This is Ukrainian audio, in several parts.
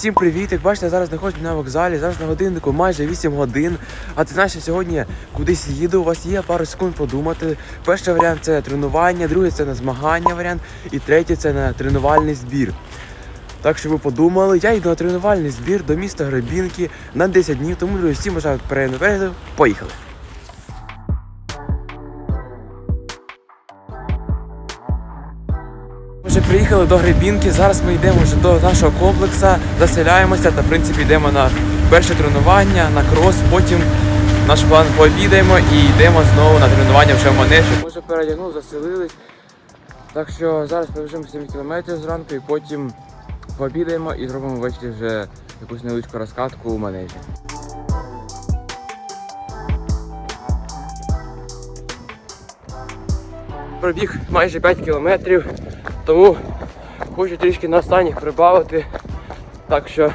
всім привіт! Як бачите, я зараз знаходжусь на вокзалі, зараз на годиннику майже 8 годин. А ти знаєш, що сьогодні кудись їду, у вас є пару секунд подумати. Перший варіант це тренування, другий це на змагання варіант, і третій це на тренувальний збір. Так що ви подумали, я йду на тренувальний збір до міста Гребінки на 10 днів, тому друзі, всім бажаю перегляду. Поїхали! Вже приїхали до Гребінки. Зараз ми йдемо вже до нашого комплексу, заселяємося та в принципі йдемо на перше тренування, на крос. Потім наш план пообідаємо і йдемо знову на тренування вже в манежі. Ми вже передягнули, заселились. Так що зараз побіжимо 7 кілометрів зранку і потім пообідаємо і зробимо ввечері вже якусь невеличку розкатку у манежі. Пробіг майже 5 кілометрів, тому хочу трішки на останніх прибавити. Так що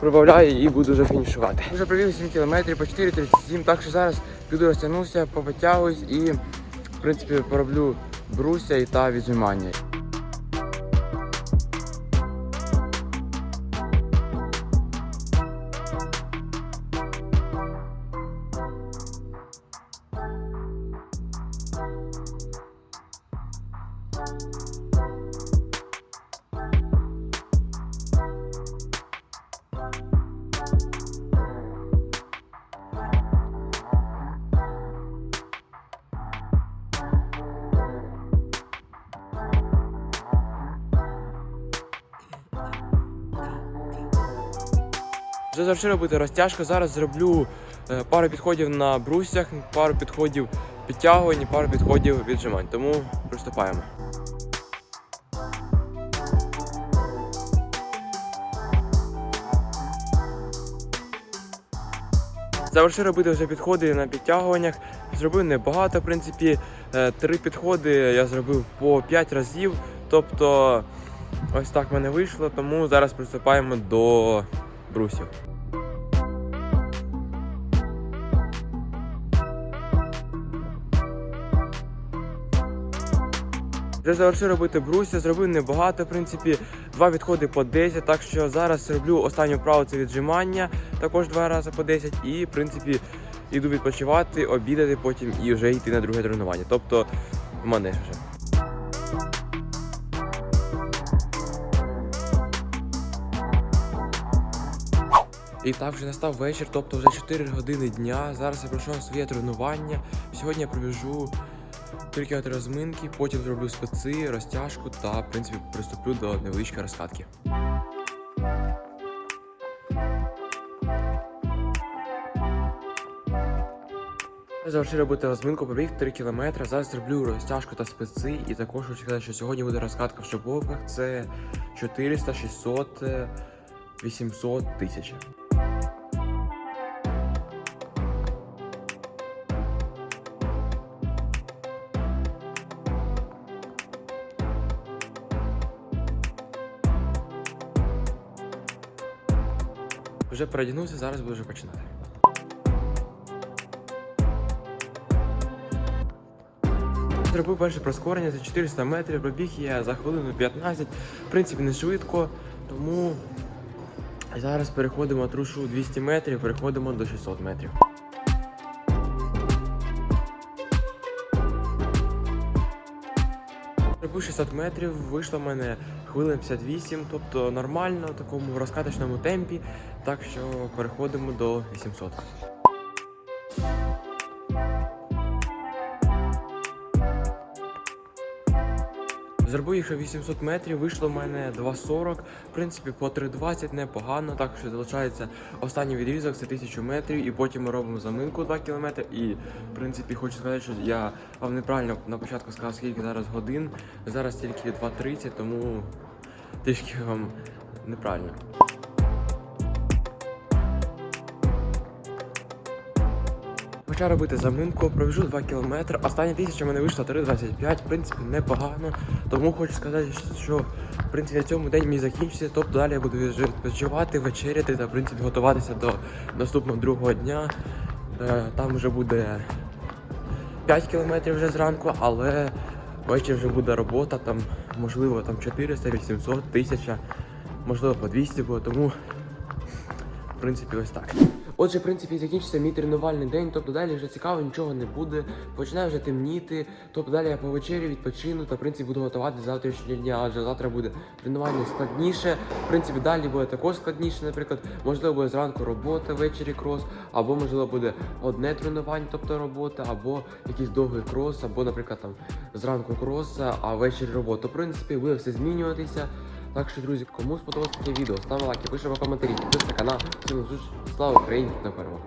прибавляю і буду вже фінішувати. Вже пробіг 7 кілометрів по 4,37, так що зараз піду розтягнуся, попотягуюсь і в принципі пороблю бруся і та віджимання. Вже завжди робити розтяжку. Зараз зроблю пару підходів на брусях, пару підходів підтягувань, пару підходів віджимань. Тому приступаємо. Завершив робити вже підходи на підтягуваннях. Зробив небагато, в принципі, Е, три підходи я зробив по 5 разів. Тобто ось так в мене вийшло, тому зараз приступаємо до брусів. Вже завершив робити бруся, зробив небагато, в принципі, два відходи по 10, так що зараз роблю останню вправу це віджимання, також два рази по 10, і в принципі йду відпочивати, обідати потім і вже йти на друге тренування. Тобто манеж вже. І так вже настав вечір, тобто вже 4 години дня. Зараз я пройшов своє тренування. Сьогодні я пробіжу тільки от розминки, потім зроблю специ, розтяжку та, в принципі, приступлю до невеличкої розкатки. Я завершив робити розминку, побіг 3 кілометри. Зараз зроблю розтяжку та специ. І також хочу сказати, що сьогодні буде розкатка в шиповках. Це 400, 600, е, 800, 1000. Вже передягнувся, зараз буду вже починати. Зробив перше прискорення за 400 метрів, пробіг я за хвилину 15, в принципі, не швидко, тому зараз переходимо трушу 200 метрів, переходимо до 600 метрів. Пробив 600 метрів, вийшло в мене хвилин 58, тобто нормально в такому розкаточному темпі, так що переходимо до 800. Зробив їх ще 800 метрів, вийшло в мене 2.40, в принципі по 3.20 непогано, так що залишається останній відрізок, це 1000 метрів, і потім ми робимо заминку 2 км. І в принципі хочу сказати, що я вам неправильно на початку сказав, скільки зараз годин. Зараз тільки 2.30, тому трішки вам неправильно. Почав робити заминку, пробіжу 2 км. Остання тисяча мене вийшла 3,25, в принципі, непогано. Тому хочу сказати, що в принципі на цьому день мій закінчиться. Тобто далі я буду відпочивати, вечеряти та в принципі готуватися до наступного другого дня. Е, Там вже буде 5 кілометрів вже зранку, але ввечері вже буде робота, там можливо там 400, 800, 1000. можливо по 200 було, тому в принципі ось так. Отже, в принципі, закінчився мій тренувальний день, тобто далі вже цікаво, нічого не буде. Починає вже темніти. Тобто далі я по вечері відпочину та в принципі буду готувати завтрашнього дня, адже завтра буде тренування складніше. В принципі, далі буде також складніше, наприклад, можливо, буде зранку робота, ввечері крос, або можливо буде одне тренування, тобто робота, або якийсь довгий крос, або, наприклад, там зранку крос, а ввечері робота. В принципі, буде все змінюватися. Так що, друзі, кому сподобалось таке відео, ставте лайки, пишемо коментарі, підписуйтесь на канал. Всім зустріч. Слава Україні! та перемоги!